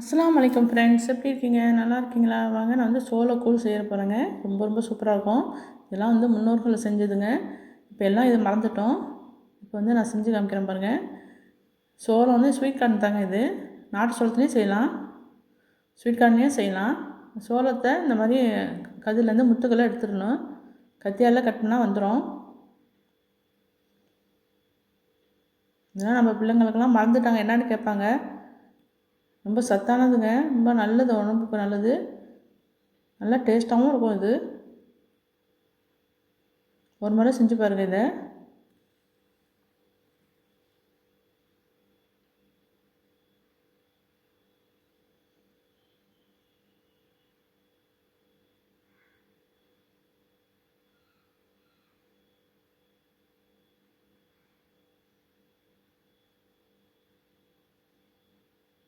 அஸ்லாம் வலைக்கம் ஃப்ரெண்ட்ஸ் எப்படி இருக்கீங்க? நல்லா இருக்கீங்களா? வாங்க நான் வந்து சோளக்கூழ் செய்ய போகிறேங்க ரொம்ப ரொம்ப சூப்பராக இருக்கும். இதெல்லாம் வந்து முன்னோர்கள் செஞ்சதுங்க. இப்போ எல்லாம் இதை மறந்துட்டோம். இப்போ வந்து நான் செஞ்சு காமிக்கிறேன் பாருங்கள் சோளம் வந்து ஸ்வீட் கார்ன் தாங்க இது. நாட்டு சோளத்துலேயும் செய்யலாம். ஸ்வீட் கார்ன்லேயும் செய்யலாம். சோளத்தை இந்த மாதிரி கதிலேருந்து முத்துக்களை எடுத்துடணும். கத்தியால் கட்டினா வந்துடும் இதெல்லாம் நம்ம பிள்ளைங்களுக்கெல்லாம் மறந்துட்டாங்க. என்னன்னு கேட்பாங்க. ரொம்ப சத்தானதுங்க. ரொம்ப நல்லது உடம்புக்கு நல்லது. நல்லா டேஸ்ட்டாகவும் இருக்கும் இது. ஒரு முறை செஞ்சு பாருங்கள் இதை.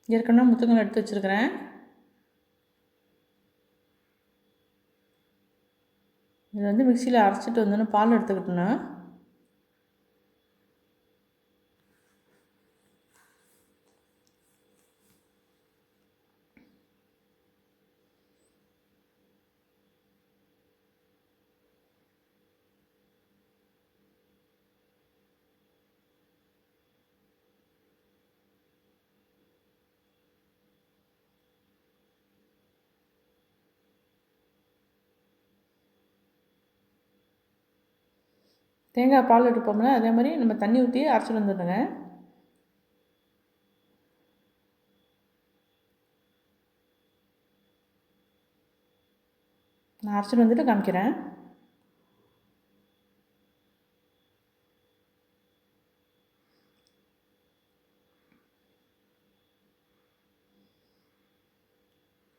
ஏற்கனவே முத்துங்கள் எடுத்து வச்சுருக்கிறேன். இது வந்து மிக்சியில் அரைச்சிட்டு வந்தோன்னே பால் எடுத்துக்கிட்டோன்னா தேங்காய் பால் எடுப்போம்ல அதே மாதிரி நம்ம தண்ணி ஊற்றி அரைச்சிட்டு வந்துடுங்க நான் அரைச்சிட்டு வந்துட்டு காமிக்கிறேன்.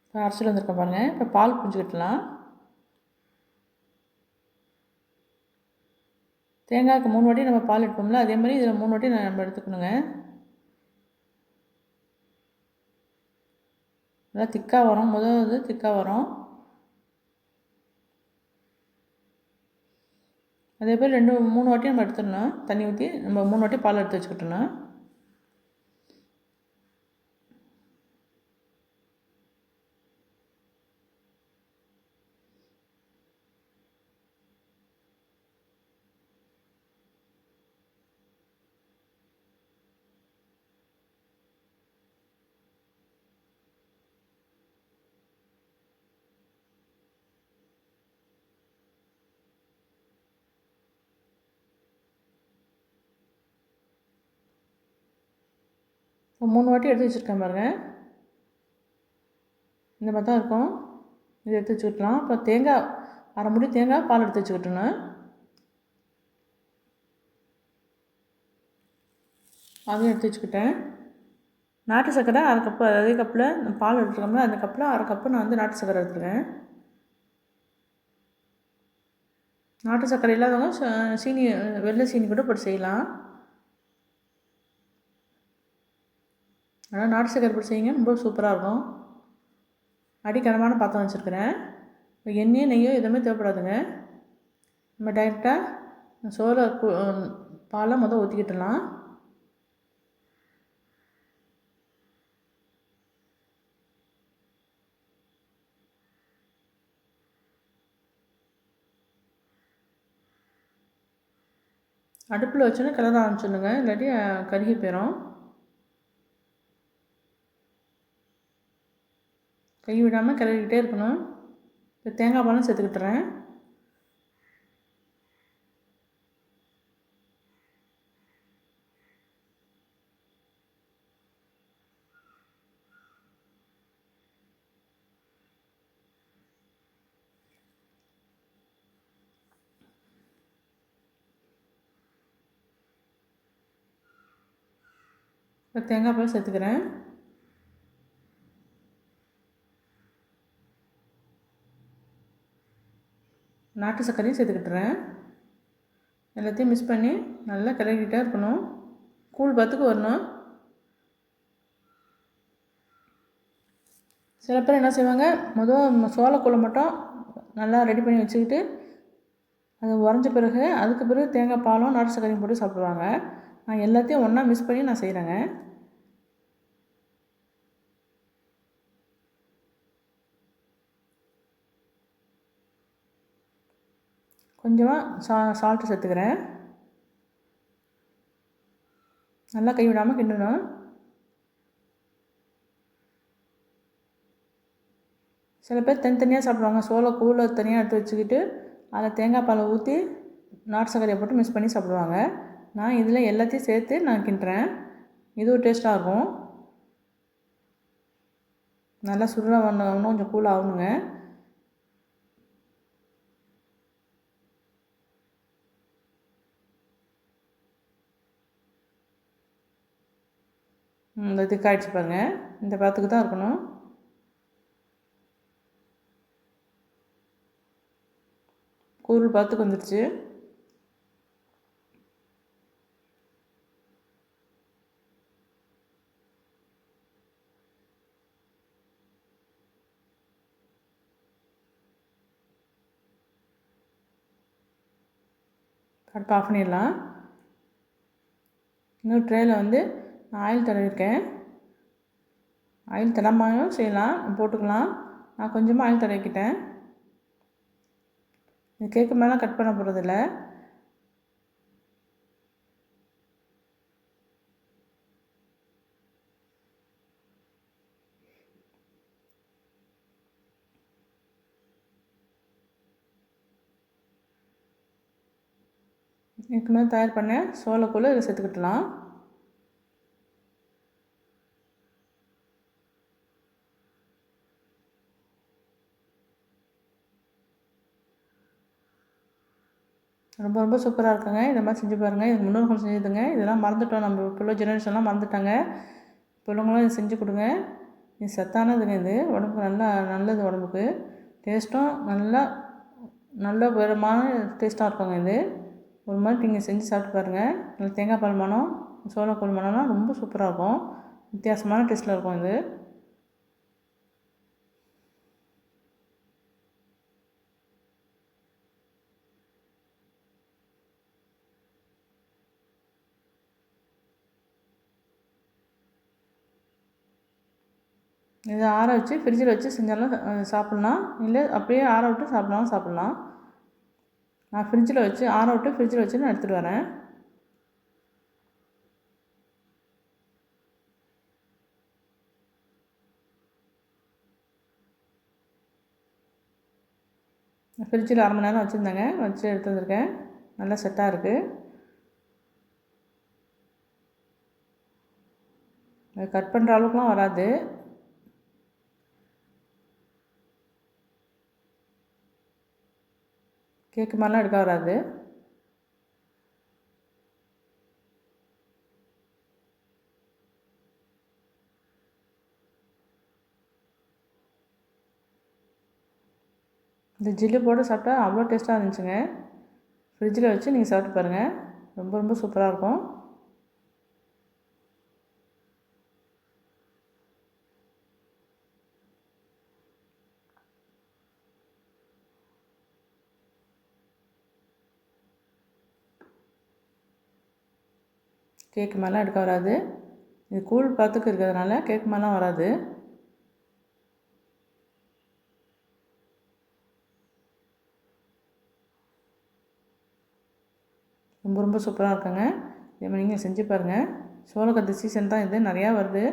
இப்போ அரைச்சிட்டு வந்திருக்கேன் பாருங்கள் இப்போ பால் புரிஞ்சுக்கிட்டலாம் தேங்காய்க்கு மூணு வாட்டி நம்ம பால் எடுப்போம்ல அதே மாதிரி இதில் மூணு வாட்டி நம்ம எடுத்துக்கணுங்க. நல்லா திக்காக வரும் முதல் இது திக்காக வரும். அதே மாதிரி ரெண்டு மூணு வாட்டி நம்ம எடுத்துடணும் தண்ணி ஊற்றி நம்ம மூணு வாட்டி பால் எடுத்து வச்சுக்கிட்டோன்னா மூணு வாட்டி எடுத்து வச்சுருக்கேன் பாருங்கள் இந்த மாதிரி தான் இருக்கும். இது எடுத்து வச்சுக்கிட்டலாம் அப்புறம் தேங்காய் அரை முடி தேங்காய் பால் எடுத்து வச்சுக்கிட்டணும் அதையும் எடுத்து வச்சுக்கிட்டேன் நாட்டு சர்க்கரை அரை கப்பு அதே கப்பில் பால் எடுத்துருக்கோம்ல அந்த கப்பில் அரை கப்பு நான் வந்து நாட்டு சர்க்கரை எடுத்துருக்கேன். நாட்டு சர்க்கரை இல்லாதவங்க சீனி வெள்ளை சீனி கூட போட்டு செய்யலாம். ஆனால் நாட்டு சக்கரை போட்டு செய்யுங்க. ரொம்ப சூப்பராக இருக்கும். அடிக்கனமான பாத்திரம் வச்சுருக்கிறேன். இப்போ எண்ணெயோ நெய்யோ எதுவுமே தேவைப்படாதுங்க. நம்ம டைரெக்டாக சோள பாலை மொதல் ஊற்றிக்கிட்டலாம் அடுப்பில் வச்சோன்னா கிளற ஆரம்பிச்சிடுங்க இல்லாட்டி கருகி போயிடும் கை விடாமல் கிளறிக்கிட்டே இருக்கணும். இப்போ தேங்காய் பாலும் சேர்த்துக்கிட்டுறேன் இப்போ தேங்காய் பால் சேர்த்துக்கிறேன். நாட்டு சர்க்கரையும் சேர்த்துக்கிட்டுறேன். எல்லாத்தையும் மிக்ஸ் பண்ணி நல்லா கிளறிக்கிட்டே இருக்கணும். கூழ் பத்துக்கு வரணும். சில பேர் என்ன செய்வாங்க மொதல் சோளக்கூழை மட்டும் நல்லா ரெடி பண்ணி வச்சுக்கிட்டு அது உறைஞ்ச பிறகு அதுக்கு பிறகு தேங்காய் பாலும் நாட்டு சர்க்கரையும் போட்டு சாப்பிடுவாங்க. நான் எல்லாத்தையும் ஒன்றா மிக்ஸ் பண்ணி நான் செய்கிறேங்க கொஞ்சமாக சா சால்ட்டு சேர்த்துக்கிறேன். நல்லா கைவிடாமல் கிண்டணும். சில பேர் தனித்தனியாக சாப்பிடுவாங்க. சோளை கூழ தனியாக எடுத்து வச்சுக்கிட்டு அதில் தேங்காய் பாலை ஊற்றி நாட்டு சர்க்கரையை போட்டு மிக்ஸ் பண்ணி சாப்பிடுவாங்க. நான் இதில் எல்லாத்தையும் சேர்த்து நான் கிண்டுறேன். இது ஒரு டேஸ்ட்டாக இருக்கும். நல்லா சுடுற இன்னும் கொஞ்சம் கூல் ஆகணுங்க. இந்த திக்காயிடுச்சு பாருங்கள் இந்த பதத்துக்கு தான் இருக்கணும். கூறு பதத்துக்கு வந்துடுச்சு அடுப்பு ஆஃப் பண்ணிடலாம். இன்னொரு ட்ரேயில் வந்து ஆயில் தடவிருக்கேன் ஆயில் தடமாயும் செய்யலாம் போட்டுக்கலாம். நான் கொஞ்சமாக ஆயில் தடவிக்கிட்டேன். இது கேக்கு மேலே கட் பண்ண போகிறதில்ல இதுக்கு மேலே தயார் பண்ண சோளக்கூழ் இதில் சேர்த்துக்கிட்டலாம். ரொம்ப ரொம்ப சூப்பராக இருக்குங்க. இந்த மாதிரி செஞ்சு பாருங்கள் இது முன்னோர்கள் செஞ்சதுங்க. இதெல்லாம் மறந்துட்டோம். நம்ம இப்போ ஜெனரேஷன்லாம் மறந்துட்டாங்க. பிள்ளைங்களும் இதை இது செஞ்சு கொடுங்க. இது சத்தானதுங்க இது. உடம்புக்கு நல்லா நல்லது உடம்புக்கு. டேஸ்ட்டும் நல்லா நல்ல விதமான டேஸ்ட்டாக இருக்குங்க இது. ஒரு மாதிரி நீங்கள் செஞ்சு சாப்பிட்டு பாருங்கள் நல்ல தேங்காய் பால் மனம் சோளக்கூழ் மனம்லாம் ரொம்ப சூப்பராக இருக்கும். வித்தியாசமான டேஸ்ட்டில் இருக்கும் இது. இதை ஆற வச்சு ஃப்ரிட்ஜில் வச்சு செஞ்சாலும் சாப்பிட்லாம். இல்லை அப்படியே ஆற விட்டு சாப்பிட்லாம் சாப்பிட்லாம். நான் ஃப்ரிட்ஜில் வச்சு ஆற விட்டு ஃப்ரிட்ஜில் வச்சு நான் எடுத்துகிட்டு வரேன். ஃப்ரிட்ஜில் அரை மணி நேரம் வச்சுருந்தேங்க. வச்சு எடுத்து வந்திருக்கேன். நல்லா செட்டாக இருக்குது கட் பண்ணுற அளவுக்குலாம் வராது. கேக்கு மாதிரிலாம் எடுக்க வராது. இந்த ஜில்லு போட்டு சாப்பிட்டா அவ்வளோ டேஸ்ட்டாக இருந்துச்சுங்க. ஃப்ரிட்ஜில் வச்சு நீங்கள் சாப்பிட்டு பாருங்கள் ரொம்ப ரொம்ப சூப்பராக இருக்கும். கேக்கு மேலாம் எடுக்க வராது. இது கூழ் பார்த்துக்கு இருக்கிறதுனால கேக் மேலாம் வராது. ரொம்ப ரொம்ப சூப்பராக இருக்குங்க. இதே மாதிரி நீங்கள் செஞ்சு பாருங்கள் சோளக்கத்து சீசன் தான் இது. நிறையா வருது.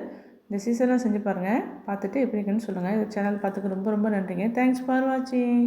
இந்த சீசனாக செஞ்சு பாருங்கள் பார்த்துட்டு எப்படி இருக்குன்னு சொல்லுங்கள் இந்த சேனல் பார்த்துக்கு ரொம்ப ரொம்ப நன்றிங்க. தேங்க்ஸ் ஃபார் வாட்சிங்